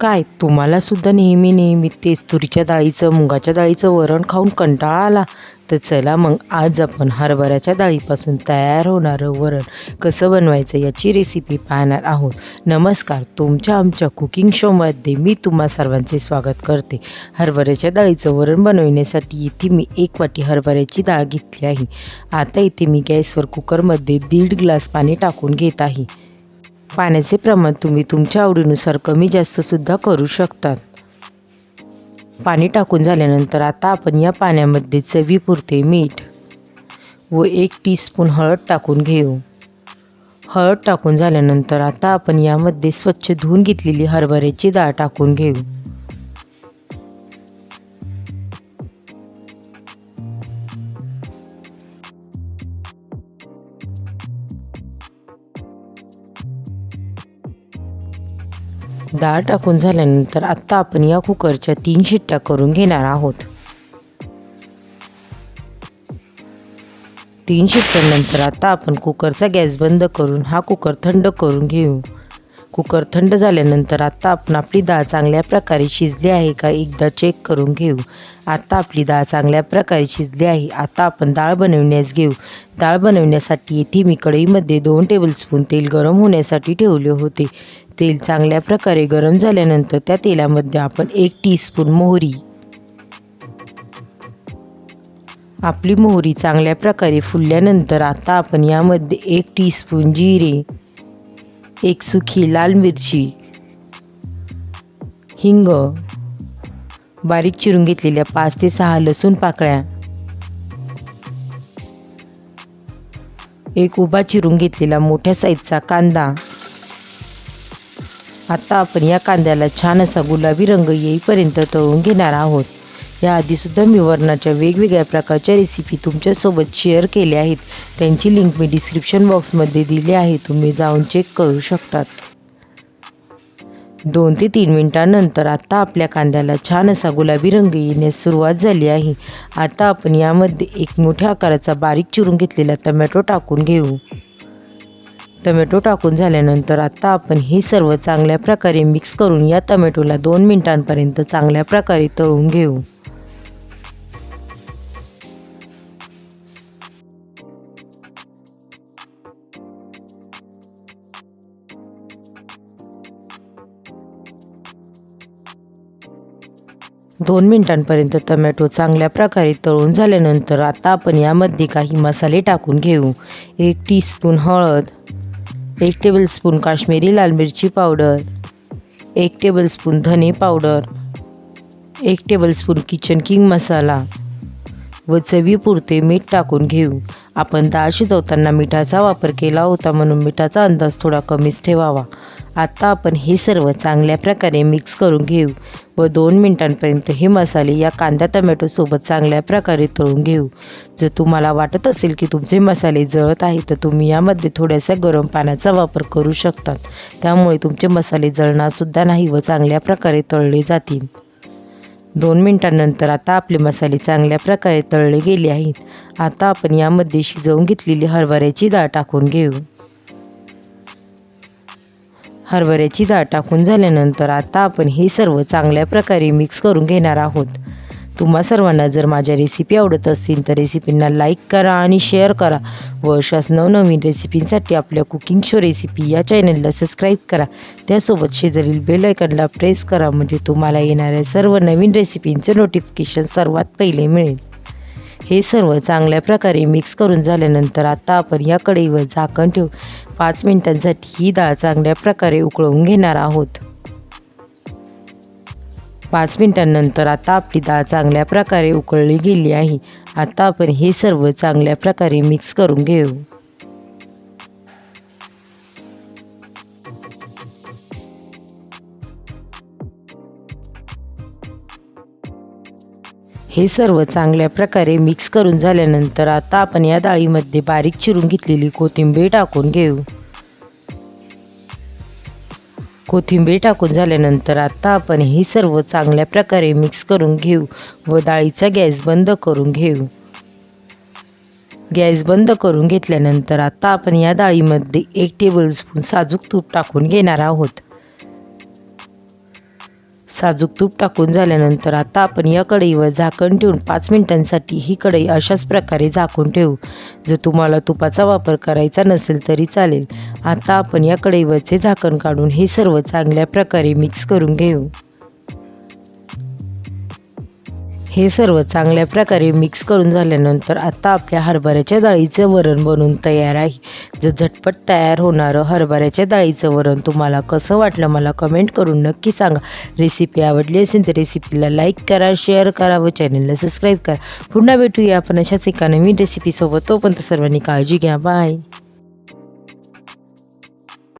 काय तुम्हाला सुद्धा नेहमी नेहमी तेच तुरीच्या डाळीचं मुगाच्या डाळीचं वरण खाऊन कंटाळा आला. तर चला मग आज आपण हरभऱ्याच्या डाळीपासून तयार होणारं वरण कसं बनवायचं याची रेसिपी पाहणार आहोत. नमस्कार तुमच्या आमच्या कुकिंग शोमध्ये मी तुम्हा सर्वांचे स्वागत करते. हरभऱ्याच्या डाळीचं वरण बनवण्यासाठी इथे मी एक वाटी हरभऱ्याची डाळ घेतली आहे. आता इथे मी गॅसवर कुकरमध्ये दीड ग्लास पाणी टाकून घेत आहे. पाण्याचे प्रमाण तुम्ही तुमच्या आवडीनुसार कमी जास्तसुद्धा करू शकतात पाणी टाकून झाल्यानंतर आता आपण या पाण्यामध्ये चवीपुरते मीठ व एक टीस्पून हळद टाकून घेऊ. हळद टाकून झाल्यानंतर आता आपण यामध्ये स्वच्छ धुवून घेतलेली हरभऱ्याची डाळ टाकून घेऊ. डाळ टाकून झाल्यानंतर आत्ता आपण या कुकरच्या तीन शिट्ट्या करून घेणार आहोत. तीन शिट्ट्यानंतर आता आपण कुकरचा गॅस बंद करून हा कुकर थंड करून घेऊ. कुकर थंड झाल्यानंतर आता आपण आपली डाळ चांगल्या प्रकारे शिजली आहे का एकदा चेक करून घेऊ. आता आपली डाळ चांगल्या प्रकारे शिजली आहे. आता आपण डाळ बनवण्यास घेऊ. डाळ बनवण्यासाठी येथे मी कढईमध्ये दोन टेबलस्पून तेल गरम होण्यासाठी ठेवले होते. तेल चांगल्या प्रकारे गरम झाल्यानंतर त्या तेलामध्ये आपण एक टीस्पून मोहरी. आपली मोहरी चांगल्या प्रकारे फुलल्यानंतर आता आपण यामध्ये एक टीस्पून जिरे एक सुखी लाल मिरची हिंग बारीक चिरून घेतलेल्या पाच ते सहा लसूण पाकळ्या एक उभा चिरून घेतलेला मोठ्या साईजचा कांदा. आता आपण या कांद्याला छान असा गुलाबी रंग येईपर्यंत तळून घेणार आहोत. याआधीसुद्धा मी वरणाच्या वेगवेगळ्या प्रकारच्या रेसिपी तुमच्यासोबत शेअर केल्या आहेत. त्यांची लिंक मी डिस्क्रिप्शन बॉक्समध्ये दिली आहे. तुम्ही जाऊन चेक करू शकतात. दोन ते तीन मिनटानंतर आता आपल्या कांद्याला छान असा गुलाबी रंग येण्यास सुरुवात झाली आहे. आता आपण यामध्ये एक मोठ्या आकाराचा बारीक चिरून घेतलेला टमॅटो टाकून घेऊ. टमॅटो टाकून झाल्यानंतर आता आपण हे सर्व चांगल्या प्रकारे मिक्स करून या टमॅटोला दोन मिनिटांपर्यंत चांगल्या प्रकारे तळून घेऊ. दोन मिनिटांपर्यंत टमॅटो चांगल्या प्रकारे तळून झाल्यानंतर आता आपण यामध्ये काही मसाले टाकून घेऊ. एक टीस्पून हळद एक टेबलस्पून काश्मीरी लाल मिरची पावडर एक टेबलस्पून धने पावडर एक टेबलस्पून किचन किंग मसाला व चवीपुरते मीठ टाकून घेऊ. आपण डाळ शिजवताना मिठाचा वापर केला होता म्हणून मिठाचा अंदाज थोडा कमीच ठेवावा. आता आपण हे सर्व चांगल्या प्रकारे मिक्स करून घेऊ व दोन मिनिटांपर्यंत हे मसाले या कांदा टमॅटोसोबत चांगल्या प्रकारे तळून घेऊ. जर तुम्हाला वाटत असेल की तुमचे मसाले जळत आहे तर तुम्ही यामध्ये थोड्याशा गरम पाण्याचा वापर करू शकतात. त्यामुळे तुमचे मसाले जळणारसुद्धा नाही व चांगल्या प्रकारे तळले जातील. दोन मिनटानंतर आता आपले मसाले चांगल्या प्रकारे तळले गेले आहेत. आता आपण यामध्ये शिजवून घेतलेली हरभऱ्याची डाळ टाकून घेऊ. हरभऱ्याची डाळ टाकून झाल्यानंतर आता आपण हे सर्व चांगल्या प्रकारे मिक्स करून घेणार आहोत. तुम्हा सर्वांना जर माझ्या रेसिपी आवडत असतील तर रेसिपींना लाईक करा आणि शेअर करा. व अशाच नवनवीन रेसिपींसाठी आपल्या कुकिंग शो रेसिपी या चॅनलला सबस्क्राईब करा. त्यासोबत शेजारील बेल आयकनला प्रेस करा म्हणजे तुम्हाला येणाऱ्या सर्व नवीन रेसिपींचे नोटिफिकेशन सर्वात पहिले मिळेल. हे सर्व चांगल्या प्रकारे मिक्स करून झाल्यानंतर आता आपण या कढईवर झाकण ठेवू पाच मिनिटांसाठी ही डाळ चांगल्या प्रकारे उकळवून घेणार आहोत. पाच मिनिटांनंतर आता आपली डाळ चांगल्या प्रकारे उकळली गेली आहे. आता आपण हे सर्व चांगल्या प्रकारे मिक्स करून घेऊ. हे सर्व चांगल्या प्रकारे मिक्स करून झाल्यानंतर आता आपण या डाळीमध्ये बारीक चिरून घेतलेली कोथिंबीर टाकून घेऊ. कोथिंबीर टाकून झाल्यानंतर आता आपण हे सर्व चांगल्या प्रकारे मिक्स करून घेऊ व डाळीचा गॅस बंद करून घेऊ. गॅस बंद करून घेतल्यानंतर आता आपण या डाळीमध्ये एक टेबलस्पून साजूक तूप टाकून घेणार आहोत. साजूक तूप टाकून झाल्यानंतर आता आपण या कढईवर झाकण ठेवून पाच मिनिटांसाठी ही कढई अशाच प्रकारे झाकून ठेवू. जर तुम्हाला तुपाचा वापर करायचा नसेल तरी चालेल. आता आपण या कढईवरचे झाकण काढून हे सर्व चांगल्या प्रकारे मिक्स करून घेऊ. हे सर्व चांगल्या प्रकारे मिक्स करून झाल्यानंतर आता आपल्या हरभऱ्याच्या डाळीचं वरण बनवून तयार आहे. जर झटपट तयार होणारं हरभऱ्याच्या डाळीचं वरण तुम्हाला कसं वाटलं मला कमेंट करून नक्की सांगा. रेसिपी आवडली असेल तर रेसिपीला लाईक करा शेअर करा व चॅनलला सबस्क्राईब करा. पुन्हा भेटूया आपण अशाच एका नवीन रेसिपीसोबत. तोपर्यंत सर्वांनी काळजी घ्या. बाय.